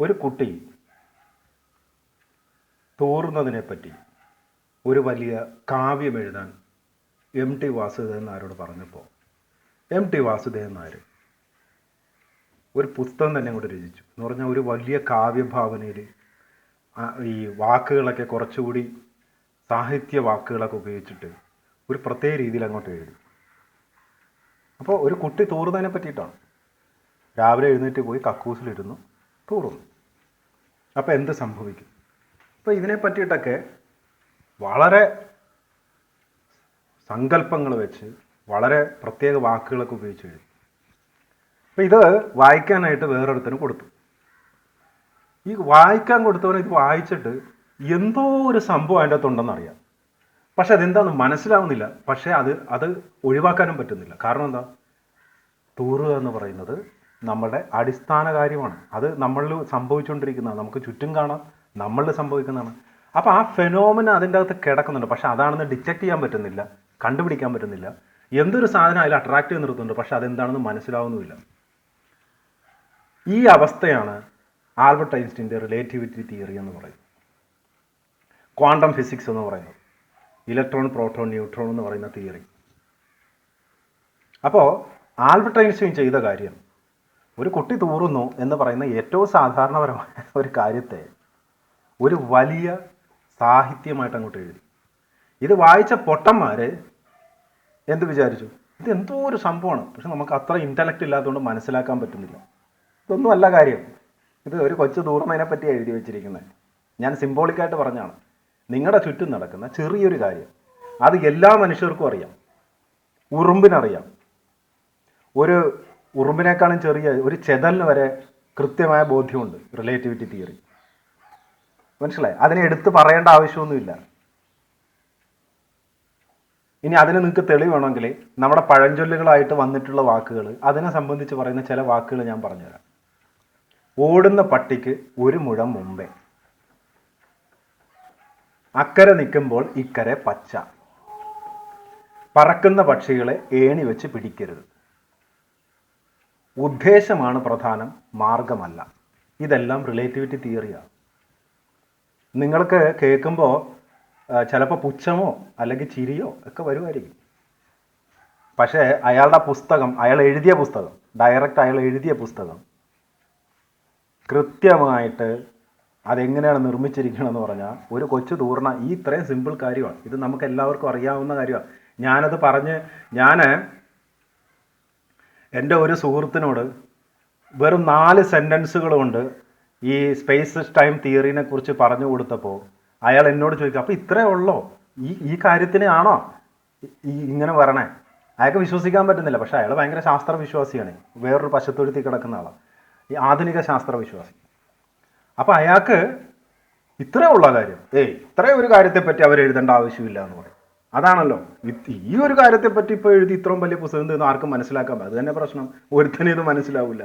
ഒരു കുട്ടി തോറുന്നതിനെ പറ്റി ഒരു വലിയ കാവ്യം എഴുതാൻ എം ടി വാസുദേവൻ നായരോട് പറഞ്ഞപ്പോൾ എം ടി വാസുദേവൻ നായർ ഒരു പുസ്തകം തന്നെ കൂടെ രചിച്ചു. എന്ന് പറഞ്ഞാൽ ഒരു വലിയ കാവ്യഭാവനയിൽ ഈ വാക്കുകളൊക്കെ കുറച്ചുകൂടി സാഹിത്യ വാക്കുകളൊക്കെ ഉപയോഗിച്ചിട്ട് ഒരു പ്രത്യേക രീതിയിൽ അങ്ങോട്ട് എഴുതി. അപ്പോൾ ഒരു കുട്ടി തോറുന്നതിനെ പറ്റിയിട്ടാണ്. രാവിലെ എഴുന്നേറ്റ് പോയി കക്കൂസിലിരുന്നു. തൂറുന്നു അപ്പോൾ എന്ത് സംഭവിക്കും? അപ്പോൾ ഇതിനെ പറ്റിയിട്ടൊക്കെ വളരെ സങ്കല്പങ്ങൾ വെച്ച് വളരെ പ്രത്യേക വാക്കുകളൊക്കെ ഉപയോഗിച്ച് എഴുതി. അപ്പോൾ ഇത് വായിക്കാനായിട്ട് വേറൊരുത്തന് കൊടുത്തു. ഈ വായിക്കാൻ കൊടുത്തവന് ഇത് വായിച്ചിട്ട് എന്തോ ഒരു സംഭവം അതിന്റെ അകത്തുണ്ടെന്ന് അറിയാം. പക്ഷെ അതെന്താണെന്ന് മനസ്സിലാവുന്നില്ല. പക്ഷേ അത് അത് ഒഴിവാക്കാനും പറ്റുന്നില്ല. കാരണം എന്താ? തൂറുക എന്ന് പറയുന്നത് നമ്മുടെ അടിസ്ഥാന കാര്യമാണ്. അത് നമ്മളിൽ സംഭവിച്ചുകൊണ്ടിരിക്കുന്നതാണ്. നമുക്ക് ചുറ്റും കാണാം നമ്മളിൽ സംഭവിക്കുന്നതാണ്. അപ്പോൾ ആ ഫെനോമിന അതിന്റെ അകത്ത് കിടക്കുന്നുണ്ട്. പക്ഷേ അതാണെന്ന് ഡിറ്റക്ട് ചെയ്യാൻ പറ്റുന്നില്ല കണ്ടുപിടിക്കാൻ പറ്റുന്നില്ല. എന്തൊരു സാധനം അതിൽ അട്രാക്ട് ചെയ്ത് നിർത്തുന്നുണ്ട് പക്ഷെ അതെന്താണെന്ന് മനസ്സിലാവുന്നുമില്ല. ഈ അവസ്ഥയാണ് ആൽബർട്ട് ഐൻസ്റ്റീന്റെ റിലേറ്റിവിറ്റി തിയറി എന്ന് പറയുന്നത്. ക്വാണ്ടം ഫിസിക്സ് എന്ന് പറയുന്നത്. ഇലക്ട്രോൺ പ്രോട്ടോൺ ന്യൂട്രോൺ എന്ന് പറയുന്ന തിയറി അപ്പോൾ ആൽബർട്ട് ഐൻസ്റ്റീൻ ചെയ്ത കാര്യം ഒരു കുട്ടി തൂറുന്നു എന്ന് പറയുന്ന ഏറ്റവും സാധാരണപരമായ ഒരു കാര്യത്തെ ഒരു വലിയ സാഹിത്യമായിട്ട് അങ്ങോട്ട് എഴുതി. ഇത് വായിച്ച പൊട്ടന്മാർ എന്ത് വിചാരിച്ചു? ഇത് എന്തോ ഒരു സംഭവമാണ്. പക്ഷെ നമുക്ക് അത്ര ഇന്റലക്റ്റ് ഇല്ലാത്തതുകൊണ്ട് മനസ്സിലാക്കാൻ പറ്റുന്നില്ല. ഇതൊന്നും അല്ല കാര്യം. ഇത് ഒരു കൊച്ചു തൂർന്നതിനെ പറ്റി എഴുതി വെച്ചിരിക്കുന്നത്. ഞാൻ സിംബോളിക്കായിട്ട് പറഞ്ഞാണ്. നിങ്ങളുടെ ചുറ്റും നടക്കുന്ന ചെറിയൊരു കാര്യം. അത് എല്ലാ മനുഷ്യർക്കും അറിയാം. ഉറുമ്പിനറിയാം. ഒരു ഉറുമ്പിനേക്കാളും ചെറിയ ഒരു ചെതലിന് വരെ കൃത്യമായ ബോധ്യമുണ്ട് റിലേറ്റിവിറ്റി തിയറി മനസ്സിലായി? അതിനെ എടുത്ത് പറയേണ്ട ആവശ്യമൊന്നുമില്ല. ഇനി അതിന് നിങ്ങൾക്ക് തെളിവ് നമ്മുടെ പഴഞ്ചൊല്ലുകളായിട്ട് വന്നിട്ടുള്ള വാക്കുകൾ അതിനെ സംബന്ധിച്ച് പറയുന്ന ചില വാക്കുകൾ ഞാൻ പറഞ്ഞുതരാം. ഓടുന്ന പട്ടിക്ക് ഒരു മുഴം മുമ്പേ. അക്കരെ നിൽക്കുമ്പോൾ ഇക്കരെ പച്ച. പറക്കുന്ന പക്ഷികളെ ഏണി വെച്ച് പിടിക്കരുത്. ഉദ്ദേശമാണ് പ്രധാനം മാർഗമല്ല. ഇതെല്ലാം റിലേറ്റിവിറ്റി തിയറിയാണ് നിങ്ങൾക്ക് കേൾക്കുമ്പോൾ ചിലപ്പോൾ പുച്ഛമോ അല്ലെങ്കിൽ ചിരിയോ ഒക്കെ വരുമായിരിക്കും. പക്ഷേ അയാളുടെ പുസ്തകം അയാൾ എഴുതിയ പുസ്തകം ഡയറക്റ്റ് അയാൾ എഴുതിയ പുസ്തകം കൃത്യമായിട്ട് അതെങ്ങനെയാണ് നിർമ്മിച്ചിരിക്കണമെന്ന് പറഞ്ഞാൽ ഒരു കൊച്ചു തൂർണ ഈ ഇത്രയും സിമ്പിൾ കാര്യമാണ്. ഇത് നമുക്ക് എല്ലാവർക്കും അറിയാവുന്ന കാര്യമാണ്. ഞാനത് പറഞ്ഞ് ഞാൻ എന്റെ ഒരു സുഹൃത്തിനോട് വെറും നാല് സെന്റൻസുകൾ കൊണ്ട് ഈ സ്പേസ് ടൈം തിയറിനെ കുറിച്ച് പറഞ്ഞു കൊടുത്തപ്പോൾ അയാൾ എന്നോട് ചോദിക്കും അപ്പോൾ ഇത്രേ ഉള്ളോ? ഈ ഈ കാര്യത്തിന് ആണോ ഇങ്ങനെ വരണേ? അയാൾക്ക് വിശ്വസിക്കാൻ പറ്റുന്നില്ല പക്ഷേ അയാൾ ഭയങ്കര ശാസ്ത്രവിശ്വാസിയാണ് വേറൊരു പശത്തൊഴുത്തി കിടക്കുന്ന ആളാണ് ഈ ആധുനിക ശാസ്ത്രവിശ്വാസി. അപ്പോൾ അയാൾക്ക് ഇത്രേ ഉള്ള കാര്യം? ഏയ് ഇത്രയും ഒരു കാര്യത്തെപ്പറ്റി അവർ എഴുതേണ്ട ആവശ്യമില്ല എന്ന് പറയും. അതാണല്ലോ. ഈ ഒരു കാര്യത്തെ പറ്റി ഇപ്പോൾ എഴുതി ഇത്രയും വലിയ പുസ്തകം തന്നെ ആർക്കും മനസ്സിലാക്കാൻ അത് തന്നെ പ്രശ്നം. ഒരുത്തനും ഇത് മനസ്സിലാവില്ല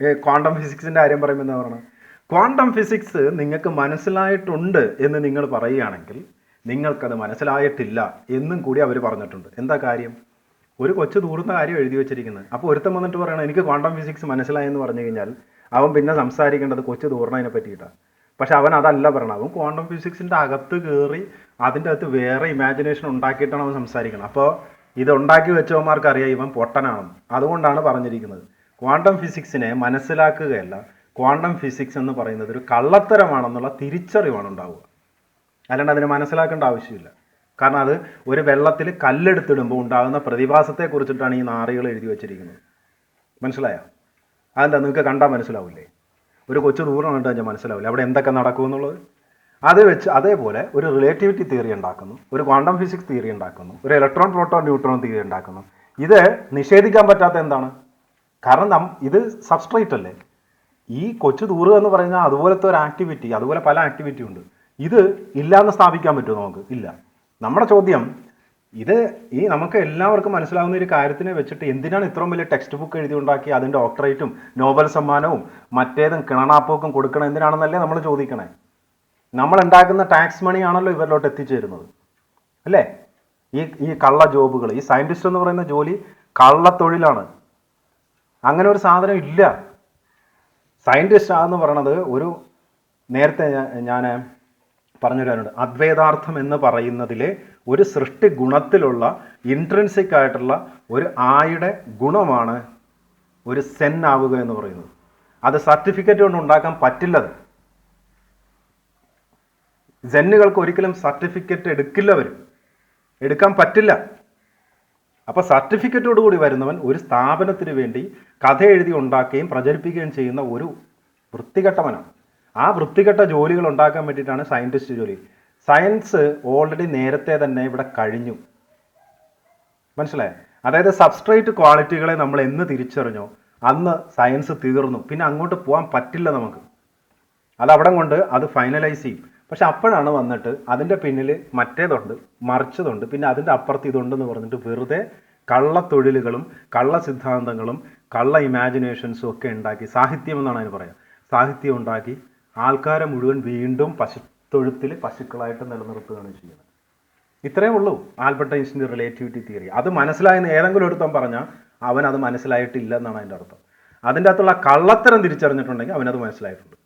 ഏ ക്വാണ്ടം ഫിസിക്സിന്റെ കാര്യം പറയുമ്പോൾ എന്താ പറയുന്നത് ക്വാണ്ടം ഫിസിക്സ് നിങ്ങൾക്ക് മനസ്സിലായിട്ടുണ്ട് എന്ന് നിങ്ങൾ പറയുകയാണെങ്കിൽ നിങ്ങൾക്കത് മനസ്സിലായിട്ടില്ല എന്നും കൂടി അവർ പറഞ്ഞിട്ടുണ്ട്. എന്താ കാര്യം? ഒരു കൊച്ചു ദൂർന്ന കാര്യം എഴുതി വെച്ചിരിക്കുന്നത്. അപ്പോൾ ഒരുത്തം വന്നിട്ട് പറയണം എനിക്ക് ക്വാണ്ടം ഫിസിക്സ് മനസ്സിലായെന്ന് പറഞ്ഞു കഴിഞ്ഞാൽ അവൻ പിന്നെ സംസാരിക്കേണ്ടത് കൊച്ചു ദൂർണതിനെ പറ്റിയിട്ടാണ് പക്ഷെ അവൻ അതല്ല പറയണം അവൻ ക്വാണ്ടം ഫിസിക്സിന്റെ അകത്ത് കയറി അതിന്റെ അകത്ത് വേറെ ഇമാജിനേഷൻ ഉണ്ടാക്കിയിട്ടാണ് അവൻ സംസാരിക്കണം അപ്പോൾ ഇത് ഉണ്ടാക്കി വെച്ചവന്മാർക്ക് അറിയാം ഇവൻ പൊട്ടനാണെന്ന്. അതുകൊണ്ടാണ് പറഞ്ഞിരിക്കുന്നത്. ക്വാണ്ടം ഫിസിക്സിനെ മനസ്സിലാക്കുകയല്ല. ക്വാണ്ടം ഫിസിക്സ് എന്ന് പറയുന്നത് ഒരു കള്ളത്തരമാണെന്നുള്ള തിരിച്ചറിവാണ് ഉണ്ടാവുക. അല്ലാണ്ട് അതിനെ മനസ്സിലാക്കേണ്ട ആവശ്യമില്ല. കാരണം അത് ഒരു വെള്ളത്തിൽ കല്ലെടുത്തിടുമ്പോൾ ഉണ്ടാകുന്ന പ്രതിഭാസത്തെ കുറിച്ചിട്ടാണ് ഈ നാറികൾ എഴുതി വെച്ചിരിക്കുന്നത്. മനസ്സിലായോ? അതെന്താ? നിങ്ങൾക്ക് കണ്ടാൽ മനസ്സിലാവില്ലേ? ഒരു കൊച്ചു ദൂരം കണ്ടു കഴിഞ്ഞാൽ മനസ്സിലാവില്ല. അവിടെ എന്തൊക്കെ നടക്കും എന്നുള്ളത്? അത് വെച്ച് അതേപോലെ ഒരു റിലേറ്റിവിറ്റി തിയറി ഉണ്ടാക്കുന്നു ഒരു ക്വാണ്ടം ഫിസിക്സ് തിയറി ഉണ്ടാക്കുന്നു ഒരു ഇലക്ട്രോൺ പ്രോട്ടോൺ ന്യൂട്രോൺ തിയറി ഉണ്ടാക്കുന്നു. ഇത് നിഷേധിക്കാൻ പറ്റാത്ത എന്താണ്? കാരണം ഇത് സബ്സ്ട്രേറ്റ് അല്ലേ? ഈ കൊച്ചു ദൂറ് എന്ന് പറഞ്ഞാൽ അതുപോലത്തെ ഒരു ആക്ടിവിറ്റി അതുപോലെ പല ആക്ടിവിറ്റി ഉണ്ട്. ഇത് ഇല്ലാന്ന് സ്ഥാപിക്കാൻ പറ്റുമോ നമുക്ക്? ഇല്ല. നമ്മുടെ ചോദ്യം ഇത് ഈ നമുക്ക് എല്ലാവർക്കും മനസ്സിലാവുന്ന ഒരു കാര്യത്തിനെ വെച്ചിട്ട് എന്തിനാണ് ഇത്രയും വലിയ ടെക്സ്റ്റ് ബുക്ക് എഴുതി ഉണ്ടാക്കി അതിന്റെ ഡോക്ടറേറ്റും നോബൽ സമ്മാനവും മറ്റേതും കിണണാപ്പോക്കും കൊടുക്കണം? എന്തിനാണെന്നല്ലേ നമ്മൾ ചോദിക്കണേ? നമ്മൾ ഉണ്ടാക്കുന്ന ടാക്സ് മണി ആണല്ലോ ഇവരിലോട്ട് എത്തിച്ചേരുന്നത്. അല്ലേ? ഈ ഈ കള്ള ജോബുകൾ ഈ സയന്റിസ്റ്റ് എന്ന് പറയുന്ന ജോലി കള്ളത്തൊഴിലാണ്. അങ്ങനെ ഒരു സാധനം ഇല്ല. സയന്റിസ്റ്റ് ആണെന്ന് പറയണത് ഒരു നേരത്തെ ഞാൻ പറഞ്ഞു തരാനുണ്ട് അദ്വൈതാർത്ഥം എന്ന് പറയുന്നതിലെ ഒരു സൃഷ്ടി ഗുണത്തിലുള്ള ഇൻട്രൻസിക് ആയിട്ടുള്ള ഒരു ആയുടെ ഗുണമാണ് ഒരു സെൻ ആവുക എന്ന് പറയുന്നത്. അത് സർട്ടിഫിക്കറ്റ് കൊണ്ട് ഉണ്ടാക്കാൻ പറ്റില്ലത്. സെന്നുകൾക്ക് ഒരിക്കലും സർട്ടിഫിക്കറ്റ് എടുക്കില്ല അവർ എടുക്കാൻ പറ്റില്ല. അപ്പോൾ സർട്ടിഫിക്കറ്റോട് കൂടി വരുന്നവൻ ഒരു സ്ഥാപനത്തിന് വേണ്ടി കഥ എഴുതി ഉണ്ടാക്കുകയും പ്രചരിപ്പിക്കുകയും ചെയ്യുന്ന ഒരു വൃത്തികെട്ടവനാണ്. ആ വൃത്തികെട്ട ജോലികൾ ഉണ്ടാക്കാൻ വേണ്ടിയിട്ടാണ് സയന്റിസ്റ്റ് ജോലി. സയൻസ് ഓൾറെഡി നേരത്തെ തന്നെ ഇവിടെ കഴിഞ്ഞു. മനസ്സിലായോ? അതായത് സബ്സ്ട്രേറ്റ് ക്വാളിറ്റികളെ നമ്മൾ എന്ന് തിരിച്ചറിഞ്ഞോ അന്ന് സയൻസ് തീർന്നു. പിന്നെ അങ്ങോട്ട് പോകാൻ പറ്റില്ല നമുക്ക്. അത് അവിടെ കൊണ്ട് അത് ഫൈനലൈസ് ചെയ്യും. പക്ഷെ അപ്പോഴാണ് വന്നിട്ട് അതിന്റെ പിന്നിൽ മറ്റേതുണ്ട് മറിച്ചതുണ്ട് പിന്നെ അതിന്റെ അപ്പുറത്ത് ഇതുണ്ടെന്ന് പറഞ്ഞിട്ട് വെറുതെ കള്ളത്തൊഴിലുകളും കള്ള സിദ്ധാന്തങ്ങളും കള്ള ഇമാജിനേഷൻസും ഒക്കെ ഉണ്ടാക്കി സാഹിത്യം എന്നാണ് അതിന് പറയുക സാഹിത്യം ഉണ്ടാക്കി ആൾക്കാരെ മുഴുവൻ വീണ്ടും പശുത്തൊഴുത്തിൽ പശുക്കളായിട്ട് നിലനിർത്തുകയാണ് ചെയ്യുന്നത്. ഇത്രയേ ഉള്ളൂ ആൽബർട്ട് ഐൻസ്റ്റിന്റെ റിലേറ്റിവിറ്റി തിയറി. അത് മനസ്സിലായെന്ന് ഏതെങ്കിലും ഒരുത്തം പറഞ്ഞാൽ അവൻ അത് മനസ്സിലായിട്ടില്ല എന്നാണ് അതിന്റെ അർത്ഥം. അതിന്റെ അകത്തുള്ള കള്ളത്തരം തിരിച്ചറിഞ്ഞിട്ടുണ്ടെങ്കിൽ അവനത് മനസ്സിലായിട്ടുണ്ട്.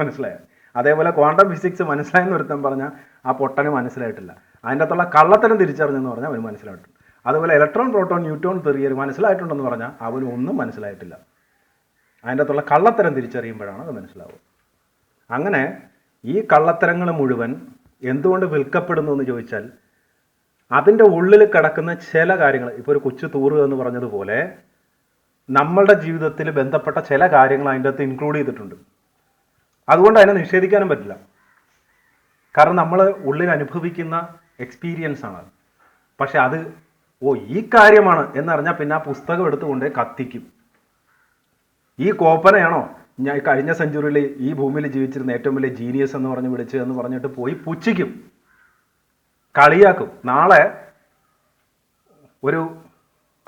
മനസ്സിലായ? അതേപോലെ ക്വാണ്ടം ഫിസിക്സ് മനസ്സിലായെന്ന് ഒരുത്തം പറഞ്ഞാൽ ആ പൊട്ടന് മനസ്സിലായിട്ടില്ല. അതിന്റെ അകത്തുള്ള കള്ളത്തരം തിരിച്ചറിഞ്ഞെന്ന് പറഞ്ഞാൽ അവന് മനസ്സിലായിട്ടുണ്ട്. അതുപോലെ ഇലക്ട്രോൺ പ്രോട്ടോൺ ന്യൂട്രോൺ തെറിയർ മനസ്സിലായിട്ടുണ്ടെന്ന് പറഞ്ഞാൽ അവന് ഒന്നും മനസ്സിലായിട്ടില്ല. അതിന്റെ അകത്തുള്ള കള്ളത്തരം തിരിച്ചറിയുമ്പോഴാണ് അത് മനസ്സിലാവുക. അങ്ങനെ ഈ കള്ളത്തരങ്ങൾ മുഴുവൻ എന്തുകൊണ്ട് വിൽക്കപ്പെടുന്നു എന്ന് ചോദിച്ചാൽ അതിന്റെ ഉള്ളിൽ കിടക്കുന്ന ചില കാര്യങ്ങൾ ഇപ്പോൾ ഒരു കൊച്ചു തൂറ് എന്ന് പറഞ്ഞതുപോലെ നമ്മളുടെ ജീവിതത്തിൽ ബന്ധപ്പെട്ട ചില കാര്യങ്ങൾ അതിന്റെ അകത്ത് ഇൻക്ലൂഡ് ചെയ്തിട്ടുണ്ട്. അതുകൊണ്ട് അതിനെ നിഷേധിക്കാനും പറ്റില്ല. കാരണം നമ്മൾ ഉള്ളിൽ അനുഭവിക്കുന്ന എക്സ്പീരിയൻസ് ആണ്. പക്ഷെ അത് ഓ ഈ കാര്യമാണ് എന്നറിഞ്ഞാൽ പിന്നെ ആ പുസ്തകം എടുത്തുകൊണ്ട് കത്തിക്കും. ഈ കോപ്പനയാണോ? ഞാൻ കഴിഞ്ഞ സെഞ്ചുറിയിൽ ഈ ഭൂമിയിൽ ജീവിച്ചിരുന്ന ഏറ്റവും വലിയ ജീനിയസ് എന്ന് പറഞ്ഞ് വിളിച്ചു എന്ന് പറഞ്ഞിട്ട് പോയി പുച്ഛിക്കും. കളിയാക്കും. നാളെ ഒരു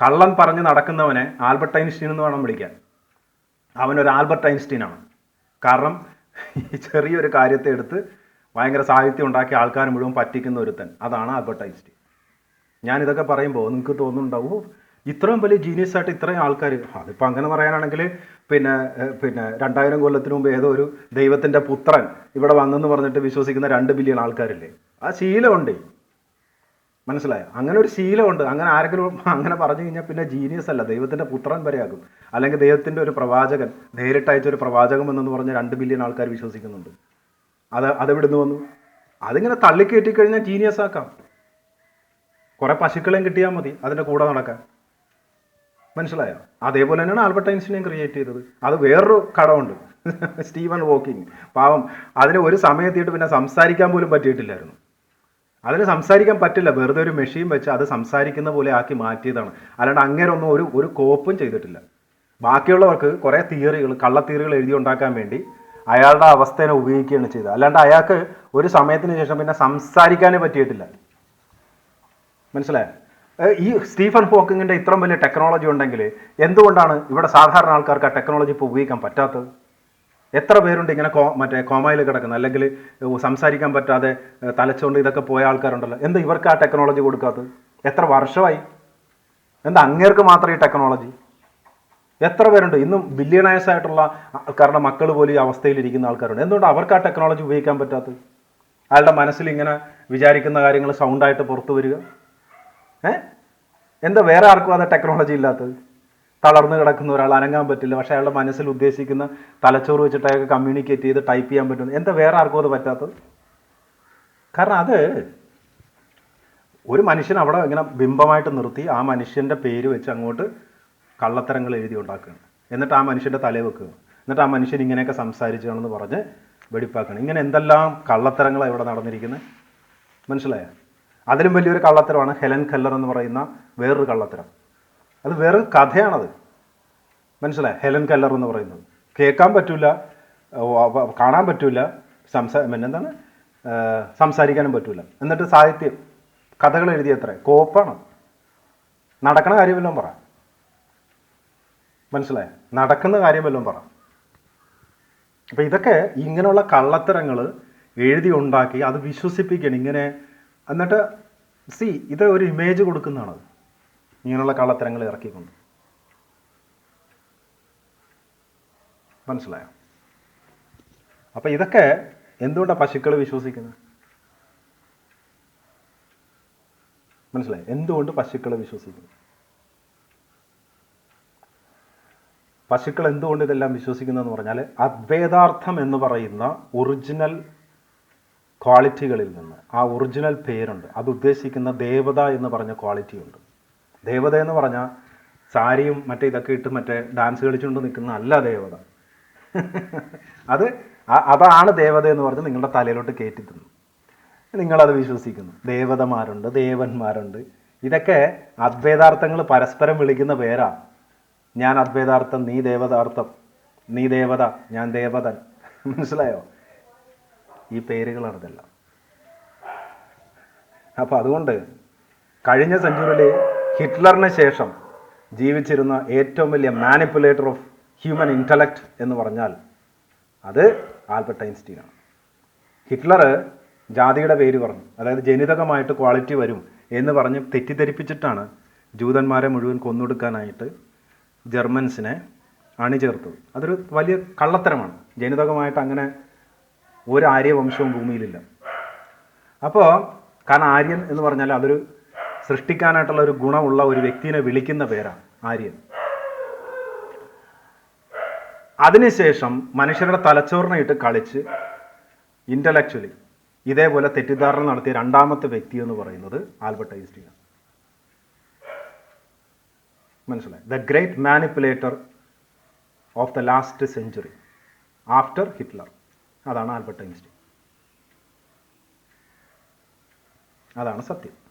കള്ളൻ പറഞ്ഞ് നടക്കുന്നവനെ ആൽബർട്ട് ഐൻസ്റ്റീൻ എന്ന് വേണം വിളിക്കാൻ. അവനൊരു ആൽബർട്ട് ഐൻസ്റ്റീനാണ്. കാരണം ഈ ചെറിയൊരു കാര്യത്തെ എടുത്ത് ഭയങ്കര സാഹിത്യം ഉണ്ടാക്കി ആൾക്കാർ മുഴുവൻ പറ്റിക്കുന്ന ഒരുത്തൻ. അതാണ് ആൽബർട്ട് ഐൻസ്റ്റീൻ. ഞാൻ ഇതൊക്കെ പറയുമ്പോൾ നിങ്ങൾക്ക് തോന്നുന്നുണ്ടാവും? ഇത്രയും വലിയ ജീനിയസ് ആയിട്ട് ഇത്രയും ആൾക്കാർ അതിപ്പോൾ അങ്ങനെ പറയാനാണെങ്കിൽ പിന്നെ പിന്നെ രണ്ടായിരം കൊല്ലത്തിന് മുമ്പ് ഏതോ ഒരു ദൈവത്തിന്റെ പുത്രൻ ഇവിടെ വന്നെന്ന് പറഞ്ഞിട്ട് വിശ്വസിക്കുന്ന രണ്ട് ബില്യൺ ആൾക്കാരില്ലേ? ആ ശീലമുണ്ട്. മനസ്സിലായോ? അങ്ങനെ ഒരു ശീലമുണ്ട്. അങ്ങനെ ആരെങ്കിലും അങ്ങനെ പറഞ്ഞു കഴിഞ്ഞാൽ പിന്നെ ജീനിയസ് അല്ല. ദൈവത്തിന്റെ പുത്രൻ വരെയാകും. അല്ലെങ്കിൽ ദൈവത്തിന്റെ ഒരു പ്രവാചകൻ നേരിട്ടയച്ച ഒരു പ്രവാചകം എന്നു പറഞ്ഞ രണ്ട് ബില്യൺ ആൾക്കാർ വിശ്വസിക്കുന്നുണ്ട്. അത് അതെവിടുന്ന് വന്നു? അതിങ്ങനെ തള്ളിക്കയറ്റി കഴിഞ്ഞാൽ ജീനിയസ് ആക്കാം. കുറെ പശുക്കളെയും കിട്ടിയാൽ മതി. അതിന്റെ കൂടെ നടക്കാൻ. മനസ്സിലായോ? അതേപോലെ തന്നെയാണ് ആൽബർട്ട് ഐൻസ്റ്റീനെയും ക്രിയേറ്റ് ചെയ്തത്. അത് വേറൊരു കടമുണ്ട്. സ്റ്റീവൻ വോക്കിംഗ് പാവം. അതിന് ഒരു സമയത്തിയിട്ട് പിന്നെ സംസാരിക്കാൻ പോലും പറ്റിയിട്ടില്ലായിരുന്നു. അതിന് സംസാരിക്കാൻ പറ്റില്ല. വെറുതെ ഒരു മെഷീൻ വെച്ച് അത് സംസാരിക്കുന്ന പോലെ ആക്കി മാറ്റിയതാണ്. അല്ലാണ്ട് അങ്ങനെ ഒന്നും ഒരു ഒരു കോപ്പും ചെയ്തിട്ടില്ല. ബാക്കിയുള്ളവർക്ക് കുറേ തിയറികൾ കള്ള തിയറികൾ എഴുതി ഉണ്ടാക്കാൻ വേണ്ടി അയാളുടെ അവസ്ഥയെ ഉപയോഗിക്കുകയാണ് ചെയ്തത്. അല്ലാണ്ട് അയാൾക്ക് ഒരു സമയത്തിന് ശേഷം പിന്നെ സംസാരിക്കാനേ പറ്റിയിട്ടില്ല. മനസ്സിലായോ? ഈ സ്റ്റീഫൻ ഹോക്കിങ്ങിന്റെ ഇത്രയും വലിയ ടെക്നോളജി ഉണ്ടെങ്കിൽ എന്തുകൊണ്ടാണ് ഇവിടെ സാധാരണ ആൾക്കാർക്ക് ആ ടെക്നോളജി ഇപ്പോൾ ഉപയോഗിക്കാൻ പറ്റാത്തത്? എത്ര പേരുണ്ട് ഇങ്ങനെ കോ മറ്റേ കോമയിൽ കിടക്കുന്ന അല്ലെങ്കിൽ സംസാരിക്കാൻ പറ്റാതെ തലച്ചുകൊണ്ട് ഇതൊക്കെ പോയ ആൾക്കാരുണ്ടല്ലോ. എന്താ ഇവർക്ക് ആ ടെക്നോളജി കൊടുക്കാത്തത്? എത്ര വർഷമായി? എന്താ അങ്ങേർക്ക് മാത്രം ഈ ടെക്നോളജി? എത്ര പേരുണ്ട്? ഇന്നും ബില്യണേഴ്സ് ആയിട്ടുള്ള ആൾക്കാരുടെ മക്കൾ പോലും ഈ അവസ്ഥയിലിരിക്കുന്ന ആൾക്കാരുണ്ട്. എന്തുകൊണ്ട് അവർക്ക് ആ ടെക്നോളജി ഉപയോഗിക്കാൻ പറ്റാത്തത്? അയാളുടെ മനസ്സിൽ ഇങ്ങനെ വിചാരിക്കുന്ന കാര്യങ്ങൾ സൗണ്ടായിട്ട് പുറത്തു വരിക? ഏ? എന്താ വേറെ ആർക്കും അത് ടെക്നോളജി ഇല്ലാത്തത്? തളർന്നു കിടക്കുന്ന ഒരാൾ അനങ്ങാൻ പറ്റില്ല. പക്ഷെ അയാളുടെ മനസ്സിൽ ഉദ്ദേശിക്കുന്ന തലച്ചോറ് വെച്ചിട്ട് അയാൾക്ക് കമ്മ്യൂണിക്കേറ്റ് ചെയ്ത് ടൈപ്പ് ചെയ്യാൻ പറ്റുന്നു എന്താ വേറെ ആർക്കും അത് പറ്റാത്തത്? കാരണം അത് ഒരു മനുഷ്യൻ അവിടെ ഇങ്ങനെ ബിംബമായിട്ട് നിർത്തി ആ മനുഷ്യന്റെ പേര് വെച്ച് അങ്ങോട്ട് കള്ളത്തരങ്ങൾ എഴുതി ഉണ്ടാക്കുകയാണ്. എന്നിട്ട് ആ മനുഷ്യന്റെ തലയിൽ വെക്കുക എന്നിട്ട് ആ മനുഷ്യൻ ഇങ്ങനെയൊക്കെ സംസാരിച്ചാണെന്ന് പറഞ്ഞ് വെടിപ്പാക്കണം ഇങ്ങനെ എന്തെല്ലാം കള്ളത്തരങ്ങളാണ് ഇവിടെ നടന്നിരിക്കുന്നത്? മനസ്സിലായോ? അതിലും വലിയൊരു കള്ളത്തരമാണ് ഹെലൻ കെല്ലർ എന്ന് പറയുന്ന വേറൊരു കള്ളത്തരം. അത് വേറെ കഥയാണത്. മനസ്സിലായി? ഹെലൻ കല്ലർ എന്ന് പറയുന്നത്. കേൾക്കാൻ പറ്റില്ല കാണാൻ പറ്റില്ല സംസാ എന്താണ് സംസാരിക്കാനും പറ്റില്ല എന്നിട്ട് സാഹിത്യം കഥകൾ എഴുതിയത്ര കോപ്പാണ്. നടക്കണ കാര്യം വല്ലതും പറ. മനസ്സിലായോ? നടക്കുന്ന കാര്യം വല്ലതും പറ. അപ്പം ഇതൊക്കെ ഇങ്ങനെയുള്ള കള്ളത്തരങ്ങൾ എഴുതി ഉണ്ടാക്കി അത് വിശ്വസിപ്പിക്കണം. ഇങ്ങനെ എന്നിട്ട് സി ഇത് ഒരു ഇമേജ് കൊടുക്കുന്നതാണ് ഇങ്ങനെയുള്ള കള്ളത്തരങ്ങൾ ഇറക്കിക്കൊണ്ട്. മനസ്സിലായോ? അപ്പം ഇതൊക്കെ എന്തുകൊണ്ടാണ് പശുക്കൾ വിശ്വസിക്കുന്നത്? മനസ്സിലായി? എന്തുകൊണ്ട് പശുക്കൾ വിശ്വസിക്കുന്നു? പശുക്കൾ എന്തുകൊണ്ട് ഇതെല്ലാം വിശ്വസിക്കുന്നതെന്ന് പറഞ്ഞാൽ അദ്വേദാർത്ഥം എന്ന് പറയുന്ന ഒറിജിനൽ ക്വാളിറ്റികളിൽ നിന്ന്. ആ ഒറിജിനൽ പേരുണ്ട്. അത് ഉദ്ദേശിക്കുന്ന ദേവത എന്ന് പറഞ്ഞ ക്വാളിറ്റി ഉണ്ട്. ദേവത എന്ന് പറഞ്ഞാൽ സാരിയും മറ്റേ ഇതൊക്കെ ഇട്ട് മറ്റേ ഡാൻസ് കളിച്ചുകൊണ്ട് നിൽക്കുന്ന അല്ല ദേവത. അത് അതാണ് ദേവത എന്ന് പറഞ്ഞ് നിങ്ങളുടെ തലയിലോട്ട് കയറ്റി തന്നു നിങ്ങളത് വിശ്വസിക്കുന്നു. ദേവതമാരുണ്ട് ദേവന്മാരുണ്ട്. ഇതൊക്കെ അദ്വൈതാർത്ഥങ്ങൾ പരസ്പരം വിളിക്കുന്ന പേരാ. ഞാൻ അദ്വൈതാർത്ഥം നീ ദേവതാർത്ഥം നീ ദേവത ഞാൻ ദേവതൻ. മനസ്സിലായോ? ഈ പേരുകളാണ് ഇതെല്ലാം അപ്പോൾ അതുകൊണ്ട് കഴിഞ്ഞ സെഞ്ചുറിയിൽ ഹിറ്റ്ലറിന് ശേഷം ജീവിച്ചിരുന്ന ഏറ്റവും വലിയ മാനിപ്പുലേറ്റർ ഓഫ് ഹ്യൂമൻ ഇന്റലക്റ്റ് എന്ന് പറഞ്ഞാൽ അത് ആൽബർട്ട് ഐൻസ്റ്റീനാണ്. ഹിറ്റ്ലർ ജാതിയുടെ പേര് പറഞ്ഞു. അതായത് ജനിതകമായിട്ട് ക്വാളിറ്റി വരും എന്ന് പറഞ്ഞ് തെറ്റിദ്ധരിപ്പിച്ചിട്ടാണ് ജൂതന്മാരെ മുഴുവൻ കൊന്നൊടുക്കാനായിട്ട് ജർമ്മൻസിനെ അണിചേർത്തത്. അതൊരു വലിയ കള്ളത്തരമാണ്. ജനിതകമായിട്ട് അങ്ങനെ ഒരു ആര്യവംശവും ഭൂമിയിലില്ല. അപ്പോൾ കാരണം ആര്യൻ എന്ന് പറഞ്ഞാൽ അതൊരു സൃഷ്ടിക്കാനായിട്ടുള്ള ഒരു ഗുണമുള്ള ഒരു വ്യക്തിനെ വിളിക്കുന്ന പേരാണ് ആര്യൻ. അതിനുശേഷം മനുഷ്യരുടെ തലച്ചോറിനായിട്ട് കളിച്ച് ഇന്റലക്ച്വലി ഇതേപോലെ തെറ്റിദ്ധാരണ നടത്തിയ രണ്ടാമത്തെ വ്യക്തി എന്ന് പറയുന്നത് ആൽബർട്ട് ഐൻസ്റ്റീൻ മനസ്സിലായി? The great manipulator of the last century after Hitler അതാണ് ആൽബർട്ട് ഐൻസ്റ്റീൻ. അതാണ് സത്യം.